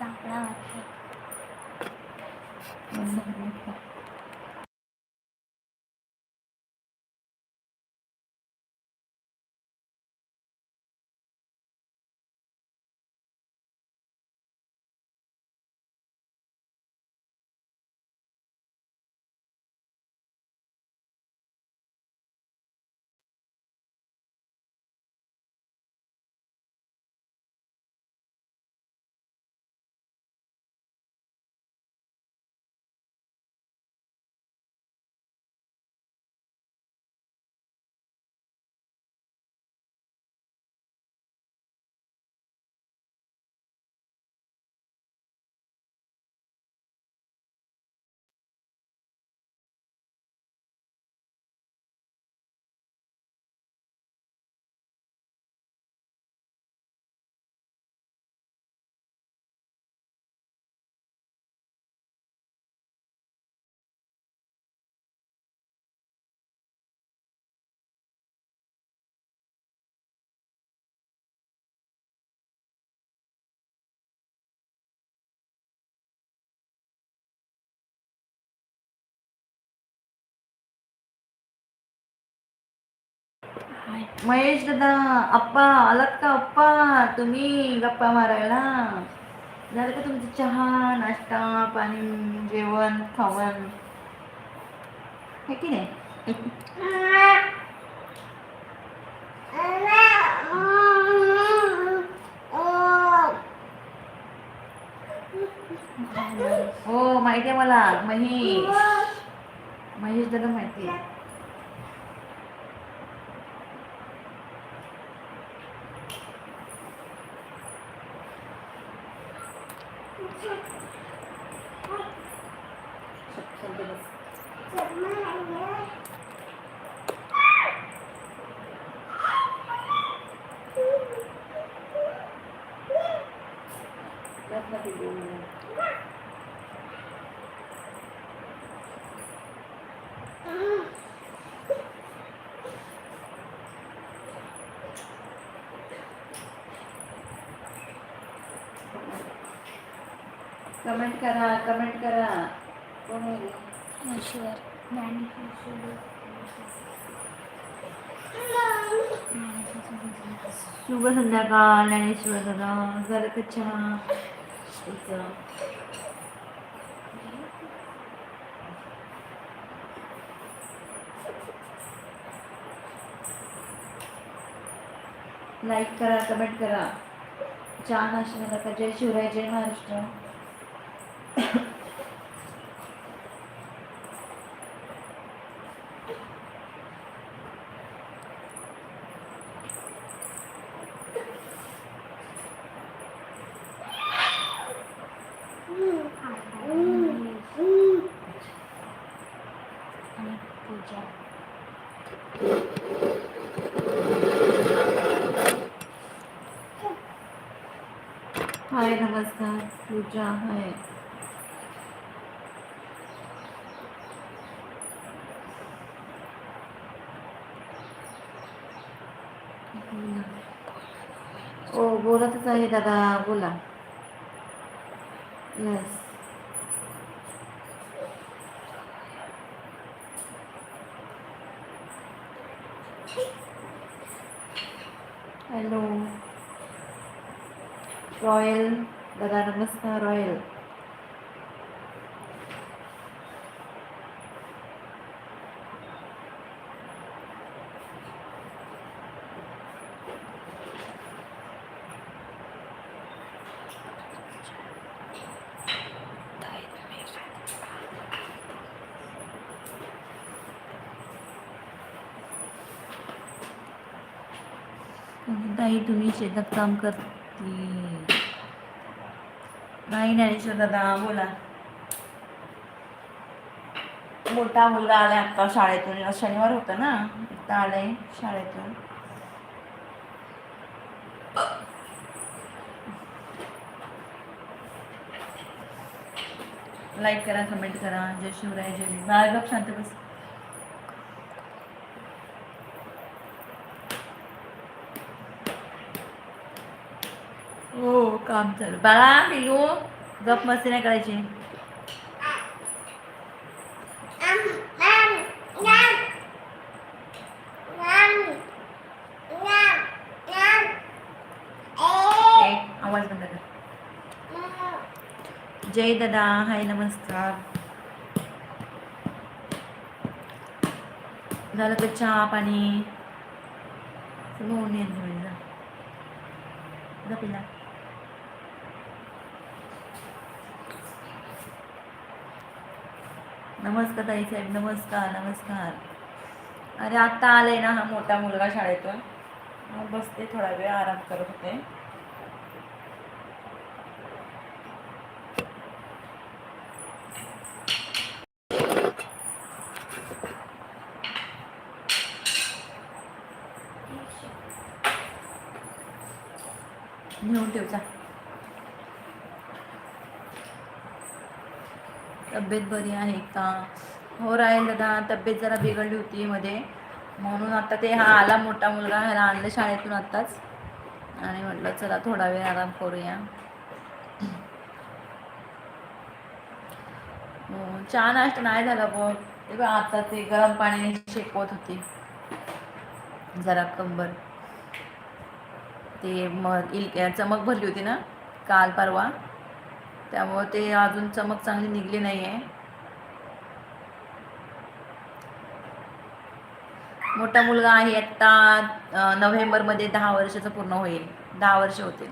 चांगला वाटतं महेश दादा अप्पा आलात का अप्पा? तुम्ही गप्पा मारायला. झालं का तुमचं चहा नाश्ता पाणी जेवण खावण? हे की नाही? हो माहिती आहे मला. महेश. महेश दादा माहिती आहे कमेंट करा कमेंट करा. कोण? आहे रे? ईश्वर ज्ञानी शुभ संध्याकाळ ज्ञानेश्वर दादा झालं का चहा लाईक करा कमेंट करा. छान नाश्ता झाला का जय शिवराय जय महाराष्ट्र आणि पूजा हाय नमस्कार पूजा है ओ बोलतच आहे दादा. बोला. येस हॅलो रॉयल दादा नमस्कार रॉयल ताई तुम्ही शेतात काम करते नाही ज्ञानेश्वर दादा बोला. मोठा मुलगा आलाय आता शाळेतून. शनिवार होता ना? आता आलाय शाळेतून. लाईक करा कमेंट करा. जय शिवराय जय भीम. शांत बस. हो काम चालू. बाळा पिलू गप मस्ती नाही करायची. आवाज बंद कर. जय दादा हाय नमस्कार. झालं का चहा पाणी? होऊन येईल पिला नमस्कार ताई साहेब नमस्कार नमस्कार. अरे आत्ता आले ना हा मोठा मुलगा शाळेतून. मग बसते थोडा वेळ आराम करत होते. नेऊन ठेवचा तब्येत बरी आहे का? हो राहील दादा तब्येत जरा बिघडली होती मध्ये. म्हणून आता ते हा आला मोठा मुलगा ह्याला आणलं शाळेतून आत्ताच. आणि म्हटलं चला थोडा वेळ आराम करूया. हो, चहा नाश्ता नाही झाला बघ ते बघ आता ते गरम पाणी शेकवत होती. जरा कंबर. ते मग इल चमक भरली होती ना काल परवा. त्यामुळं ते अजून चमक चांगली निघली नाही आहे मोठा मुलगा आहे आत्ता नोव्हेंबरमध्ये दहा वर्षाचं पूर्ण होईल. दहा वर्ष होतील.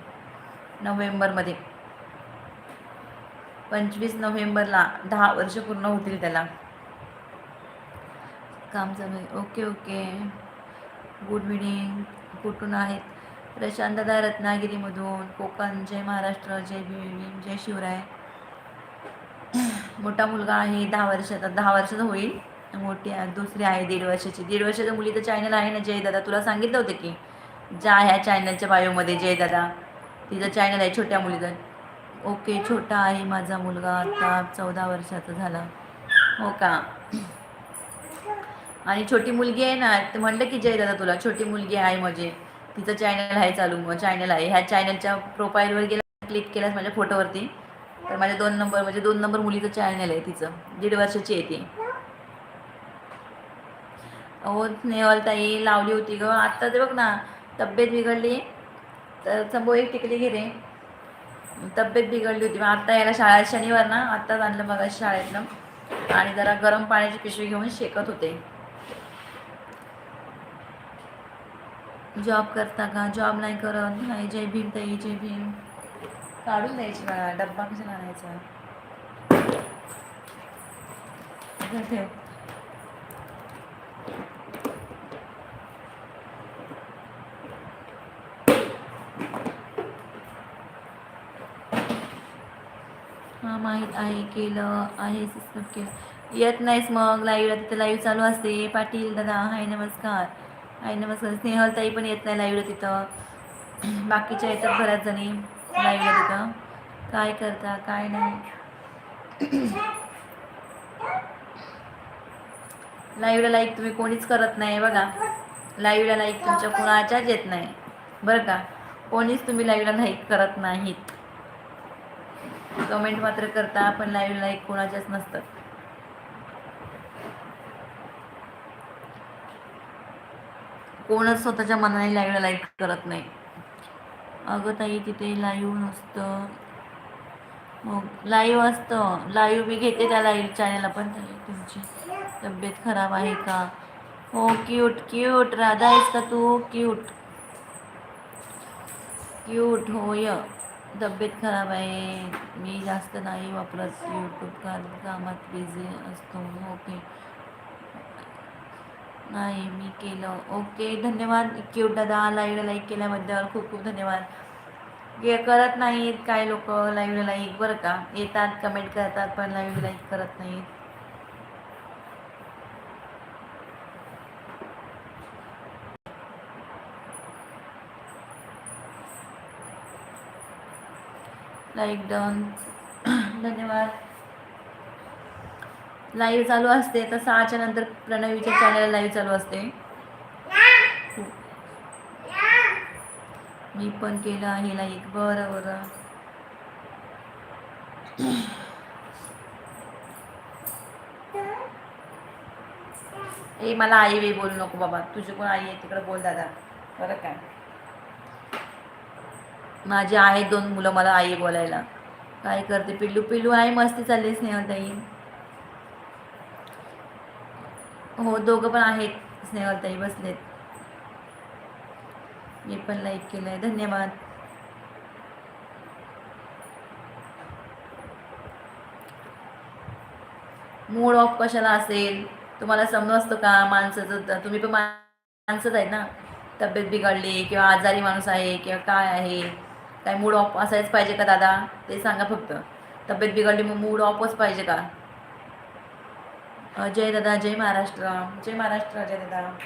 नोव्हेंबरमध्ये. पंचवीस नोव्हेंबरला दहा वर्ष पूर्ण होतील त्याला. काम चालू आहे. Okay okay. गुड इव्हिनिंग कुठून आहेत? दादा रत्नागिरीमधून कोकण जय महाराष्ट्र जय भीम जय शिवराय. मोठा मुलगा आहे दहा वर्षाचा दहा वर्षाचा होईल. मोठी आहे दुसरी आहे दीड वर्षाची. दीड वर्षाच्या मुलीचं चॅनल आहे ना जय दादा तुला सांगितलं होतं की ज्या ह्या चॅनलच्या बायोमध्ये जय दादा तिचं चॅनल आहे छोट्या मुलीचं. ओके छोटा आहे माझा मुलगा आता चौदा वर्षाचा झाला. हो का? आणि छोटी मुलगी आहे ना ते म्हणलं की जय दादा तुला छोटी मुलगी आहे म्हणजे तिचं चॅनल आहे चालू मग चॅनल आहे. ह्या चॅनलच्या प्रोफाईलवर गेला क्लिक केल्यास माझ्या फोटोवरती तर माझ्या दोन नंबर म्हणजे दोन नंबर मुलीचं चॅनल आहे तिचं. दीड वर्षाची आहे ती. अहो स्नेहलताई लावली होती ग. आत्ता ते बघ ना तब्येत बिघडली तर चंबो एक टिकली घे रे. तब्येत बिघडली होती. मग आता याला शाळा शनिवार ना आत्ताच आणलं मग शाळेतनं. आणि जरा गरम पाण्याची पिशवी घेऊन शेकत होते. जॉब करता का? जॉब नाही करत. नाही जय भीम ताई जय भीम. काढून द्यायची मला डब्बा कशाला आणायचा? ठेव हा माहीत आहे केलं आहे सबस्क्राईब केलं. येत नाहीस मग लाईव्ह तिथं लाईव्ह चालू असते. पाटील दादा हाय नमस्कार. आई नमस्कार स्नेहलताई पण येत नाही लाईव्हला तिथं. बाकीच्या येतात बऱ्याच जणी लाईव्हला तिथं. काय करता काय नाही. लाईव्हला लाईक तुम्ही कोणीच करत नाही बघा. लाईव्हला लाईक तुमच्या कोणाच्याच येत नाही. बरं का? कोणीच तुम्ही लाईव्हला लाईक करत नाहीत. कमेंट मात्र करता पण लाईव्ह लाईक कोणाच्याच नसतात. कोणच स्वतःच्या मनाने लाईव्हला लाईक करत नाही. अगं ताई तिथे लाईव्ह नसतं. मग लाईव्ह असतं. लाईव्ह मी घेते त्या लाईव्ह चॅनलला पण. ताई तुमची तब्येत खराब आहे का? हो क्यूट क्यूट राधा आहेस का तू? क्यूट क्यूट होय तब्येत खराब आहे. मी जास्त नाही वापरत यूट्यूब कामात बिझी असतो. हो, ओके नाही मी केलं. ओके धन्यवाद. क्यूट दादा लाईव्हला लाईक केल्याबद्दल खूप खूप धन्यवाद. करत नाहीत काही लोक लाईव्हला लाईक बरं का? येतात कमेंट करतात पण लाईव्ह लाईक करत नाहीत. लाईक डन धन्यवाद. लाईव्ह चालू असते तर सहाच्या नंतर प्रणवीच्या चॅनल लाईव्ह चालू असते. मी पण केलं आहे लाईक बरं बरं. ए मला आई बी बोलू नको बाबा. तुझी कोण आई आहे? तिकडे बोल दादा. बरं काय माझी आहेत दोन मुलं मला आई बोलायला. काय करते पिल्लू? पिल्लू आहे मस्ती चालली स्नेहताई हो दोघं पण आहेत. स्नेहलताई बसलेत. मी पण लाईक केलंय. धन्यवाद. मूड ऑफ कशाला असेल? तुम्हाला समजतो का? माणसाचं तुम्ही पण मा- माणसंच आहेत ना? तब्येत बिघडली किंवा आजारी माणूस आहे किंवा काय आहे? काय मूड ऑफ असायच पाहिजे का दादा? ते सांगा फक्त. तब्येत बिघडली मग मूड ऑफच पाहिजे का? जय दादा जय महाराष्ट्र जय महाराष्ट्र जय दादा.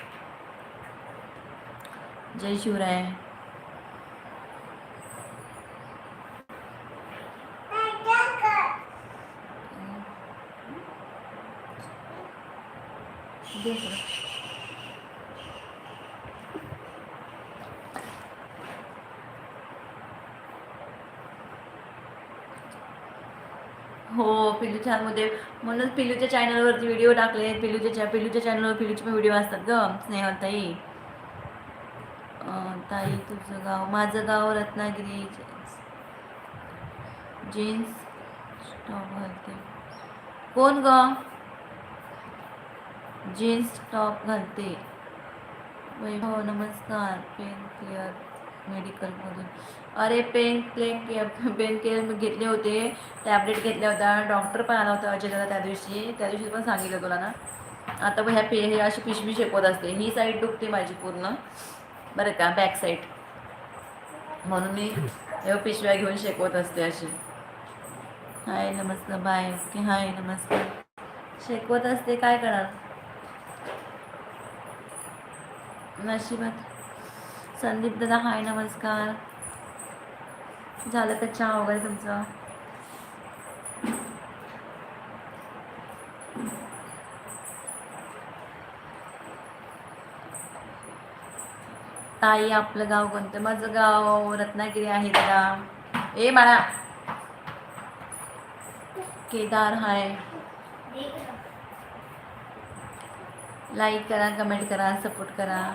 जय शिवराय. दे हो पिल्लू चॅनलमध्ये म्हणून चॅनलवरती व्हिडिओ टाकले. पिलूच्या चॅ पिलूच्या चॅनलवर पिलूचे पण व्हिडिओ असतात ग स्नेहताई ताई तुझं गाव. माझं गाव रत्नागिरी. जीन्स टॉप घालते. कोण ग? जीन्स टॉप घालते. वैभव नमस्कार. पेन क्लिअर मेडिकलमधून. अरे pen plain care pen care घेतले होते. टॅबलेट घेतल्या होत्या. डॉक्टर पण आला होता अजय दादा त्या दिवशी. त्या दिवशी पण सांगितलं तुला ना. आता पण ह्या पे हे अशी पिशवी शेकवत असते. ही साईड दुखते माझी पूर्ण. बरं का? बॅक साईड म्हणून मी हे पिशव्या घेऊन शेकवत असते अशी. हाय नमस्कार बाय. ओके हाय नमस्कार. शेकवत असते काय करणार? नशिबात. संदीप दादा हाय नमस्कार. झालं का चहा वगैरे तुमचं? ताई आपलं गाव कोणतं? माझं गाव रत्नागिरी आहे दादा. ए बाळा. केदार हाय. लाईक करा कमेंट करा सपोर्ट करा.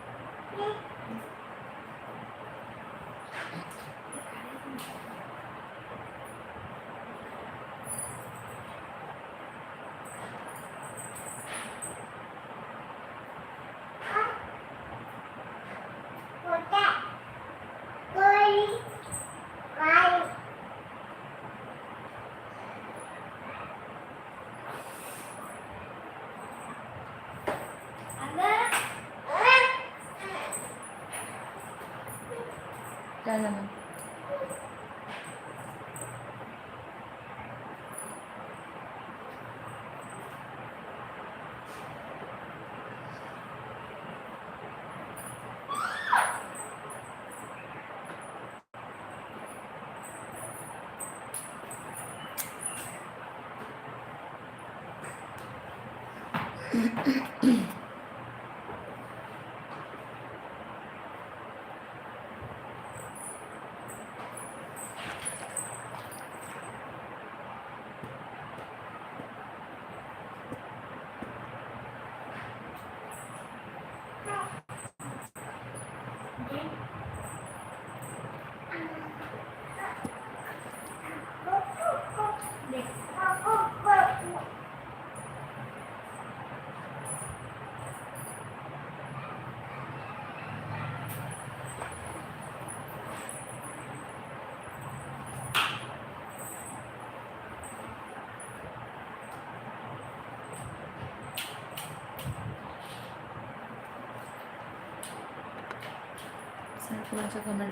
咳咳咳 कुणाच्या कमेंट